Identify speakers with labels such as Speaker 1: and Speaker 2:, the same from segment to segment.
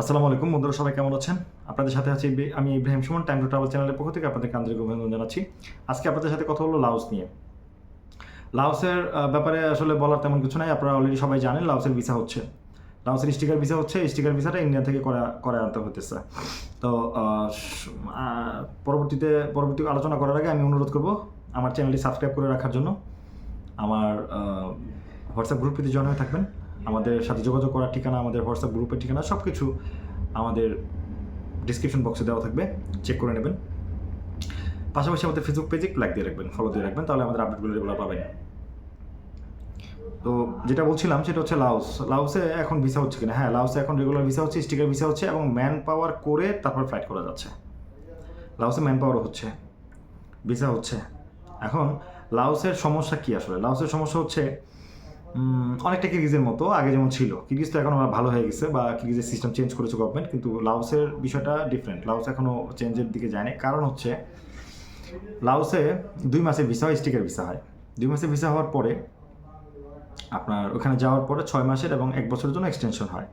Speaker 1: আসসালামু আলাইকুম, বন্ধুরা সবাই কেমন আছেন? আপনাদের সাথে আছি আমি Ibrahim Sumon time to travel চ্যানেলের পক্ষ থেকে আপনাদেরকে আন্তরিক অভিনন্দন জানাচ্ছি। আজকে আপনাদের সাথে কথা হলো লাউস নিয়ে। লাউসের ব্যাপারে আসলে বলার তেমন কিছু নাই, আপনারা অলরেডি সবাই জানেন লাউসের ভিসা হচ্ছে। লাউসের স্টিকার ভিসা হচ্ছে স্টিকার ভিসাটা ইন্ডিয়া থেকে করা করে আনতে হতেছে তো পরবর্তীতে পরবর্তী আলোচনা করার আগে আমি অনুরোধ করব আমার চ্যানেলটি সাবস্ক্রাইব করে রাখার জন্য। আমার হোয়াটসঅ্যাপ গ্রুপটিতে জয়েন হয়ে থাকবেন। আমাদের সাথে যোগাযোগ করার ঠিকানা, আমাদের হোয়াটসঅ্যাপ গ্রুপের ঠিকানা সব কিছু আমাদের ডিসক্রিপশন বক্সে দেওয়া থাকবে। চেক করে নেবেন। পাশাপাশি আমাদের ফেসবুক পেজে লাইক দিয়ে রাখবেন ফলো দিয়ে রাখবেন, তাহলে আমাদের আপডেটগুলো রেগুলার পাবেন। তো যেটা বলছিলাম সেটা হচ্ছে লাউস লাউসে এখন ভিসা হচ্ছে কিনা? হ্যাঁ লাউসে এখন রেগুলার ভিসা হচ্ছে স্টিকার ভিসা হচ্ছে এবং ম্যান পাওয়ার করে তারপর ফ্লাইট করা যাচ্ছে। লাউসে ম্যান পাওয়ারও হচ্ছে ভিসা হচ্ছে। এখন লাউসের সমস্যা কি আসলে? লাউসের সমস্যা হচ্ছে অনেকটা কিরগিজের মতো, আগে যেমন ছিল। কিরগিজ তো এখন ভালো হয়ে গেছে বা কিরগিজের সিস্টেম চেঞ্জ করেছে গভর্নমেন্ট কিন্তু লাউসের বিষয়টা ডিফারেন্ট লাউস এখনও চেঞ্জের দিকে যায়নি। কারণ হচ্ছে লাউসে দুই মাসের ভিসা হয় স্টিকের ভিসা হয়। দুই মাসের ভিসা হওয়ার পরে আপনার ওখানে যাওয়ার পরে ছয় মাসের এবং এক বছরের জন্য এক্সটেনশন হয়।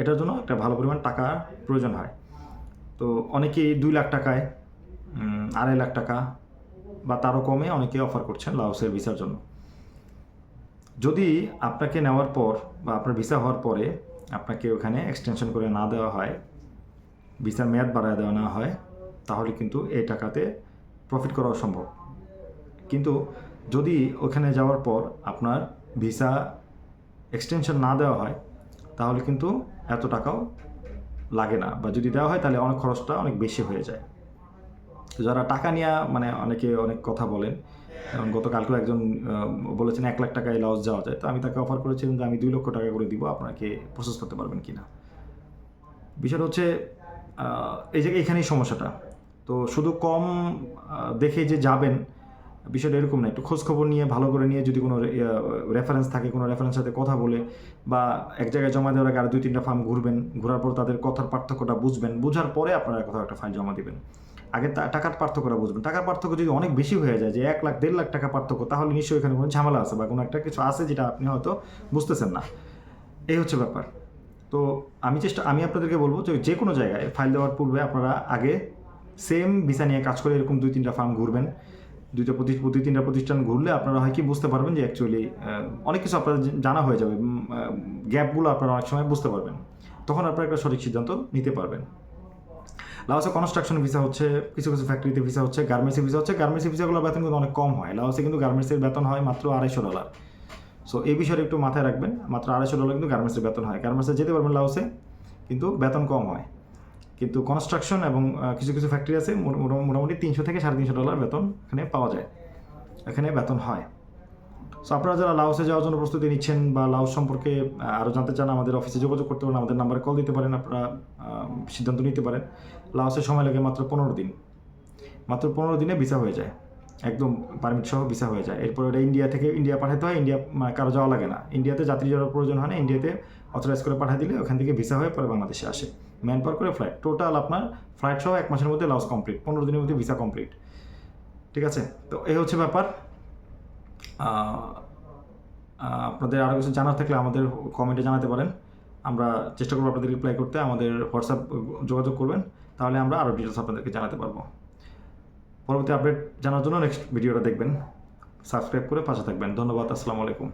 Speaker 1: এটার জন্য একটা ভালো পরিমাণ টাকা প্রয়োজন হয়। তো অনেকেই দুই লাখ টাকায় আড়াই লাখ টাকা বা তারও কমে অনেকে অফার করছেন লাউসের ভিসার জন্য। যদি আপনাকে নেওয়ার পর বা আপনার ভিসা হওয়ার পরে আপনাকে ওখানে এক্সটেনশন করে না দেওয়া হয় ভিসার মেয়াদ বাড়ায় দেওয়া না হয়, তাহলে কিন্তু এই টাকাতে প্রফিট করা সম্ভব। কিন্তু যদি ওখানে যাওয়ার পর আপনার ভিসা এক্সটেনশন না দেওয়া হয়, তাহলে কিন্তু এত টাকাও লাগে না বা যদি দেওয়া হয় তাহলে অনেক খরচটা অনেক বেশি হয়ে যায়। যারা টাকা নিয়ে মানে অনেকে অনেক কথা বলেন যেমন গতকালকেও একজন বলেছেন এক লাখ টাকায় লস যাওয়া যায়। তো আমি তাকে অফার করেছিলাম যে আমি দুই লক্ষ টাকা করে দিব, আপনাকে প্রসেস করতে পারবেন কিনা বিষয়টা হচ্ছে এই যে এখানেই সমস্যাটা। তো শুধু কম দেখে যে যাবেন, বিষয়টা এরকম না। একটু খোঁজ খবর নিয়ে, ভালো করে নিয়ে যদি কোনো রেফারেন্স থাকে, কোনো রেফারেন্সের সাথে কথা বলে, বা এক জায়গায় জমা দেওয়ার আগে আরও দুই তিনটা ফার্ম ঘুরবেন, ঘোরার পর তাদের কথার পার্থক্যটা বুঝবেন। বুঝার পরে আপনারা কোথাও একটা ফাইল জমা দিবেন। আগে টাকার পার্থক্যটা বুঝবেন। টাকার পার্থক্য যদি অনেক বেশি হয়ে যায়, যে এক লাখ, দেড় লাখ টাকা পার্থক্য, তাহলে নিশ্চয়ই এখানে কোনো ঝামেলা আছে বা কোনো একটা কিছু আছে যেটা আপনি হয়তো বুঝতেছেন না। এই হচ্ছে ব্যাপার। তো আমি চেষ্টা, আমি আপনাদেরকে বলব যে যে কোনো জায়গায় ফাইল দেওয়ার পূর্বে আপনারা আগে সেম ভিসা নিয়ে কাজ করে এরকম দুই তিনটা ফার্ম ঘুরবেন। দুইটা প্রতি দুই তিনটা প্রতিষ্ঠান ঘুরলে আপনারা হয় কি বুঝতে পারবেন যে অ্যাকচুয়ালি অনেক কিছু আপনার জানা হয়ে যাবে। গ্যাপগুলো আপনারা অনেক সময় বুঝতে পারবেন। তখন আপনারা একটা সঠিক সিদ্ধান্ত নিতে পারবেন। লাওসে কনস্ট্রাকশন ভিসা হচ্ছে, কিছু কিছু ফ্যাক্টরিতে ভিসা হচ্ছে গার্মেন্টসের ভিসা হচ্ছে। গার্মেন্টসের ভিসাগুলোর বেতন কিন্তু অনেক কম হয়। লাওসে কিন্তু গার্মেন্টসের বেতন হয় মাত্র আড়াইশো ডলার সো এই বিষয়টা একটু মাথায় রাখবেন। মাত্র আড়াইশো ডলার কিন্তু গার্মেন্টসের বেতন হয়। গার্মেন্টসে যেতে পারবেন লাওসে, কিন্তু বেতন কম হয়। কিন্তু কনস্ট্রাকশন এবং কিছু কিছু ফ্যাক্টরি আছে, মোট- মোট- মোটামুটি তিনশো থেকে সাড়ে তিনশো ডলার বেতন এখানে পাওয়া যায়। এখানে বেতন হয়। সো আপনারা যারা লাউসে যাওয়ার জন্য প্রস্তুতি নিচ্ছেন বা লাউস সম্পর্কে আরও জানতে চান, আমাদের অফিসে যোগাযোগ করতে পারেন, আমাদের নাম্বারে কল দিতে পারেন, আপনারা সিদ্ধান্ত নিতে পারেন। লাওসের সময় লাগে মাত্র পনেরো দিন। মাত্র পনেরো দিনে ভিসা হয়ে যায়। একদম পারমিট সহ ভিসা হয়ে যায়। এরপর ওটা ইন্ডিয়া থেকে ইন্ডিয়া পাঠাতে হয়, ইন্ডিয়া মানে কারও যাওয়া লাগে না। ইন্ডিয়াতে যাত্রী যাওয়ার প্রয়োজন হয় না, ইন্ডিয়াতে অথরাইজ করে পাঠিয়ে দিলে ওখান থেকে ভিসা হয়ে পরে বাংলাদেশে আসে। ম্যান পার করে ফ্লাইট টোটাল আপনার ফ্লাইট সহ এক মাসের মধ্যে লাউস কমপ্লিট পনেরো দিনের মধ্যে ভিসা কমপ্লিট ঠিক আছে? তো এই হচ্ছে ব্যাপার। আপনাদের আরও কিছু জানার থাকলে আমাদের কমেন্টে জানাতে পারেন। আমরা চেষ্টা করব আপনাদের রিপ্লাই করতে, আমাদের হোয়াটসঅ্যাপ যোগাযোগ করবেন, তাহলে আমরা আরও ডিটেলস আপনাদেরকে জানাতে পারব। পরবর্তী আপডেট জানার জন্য নেক্সট ভিডিওটা দেখবেন। সাবস্ক্রাইব করে পাশে থাকবেন। ধন্যবাদ, আসসালামু আলাইকুম।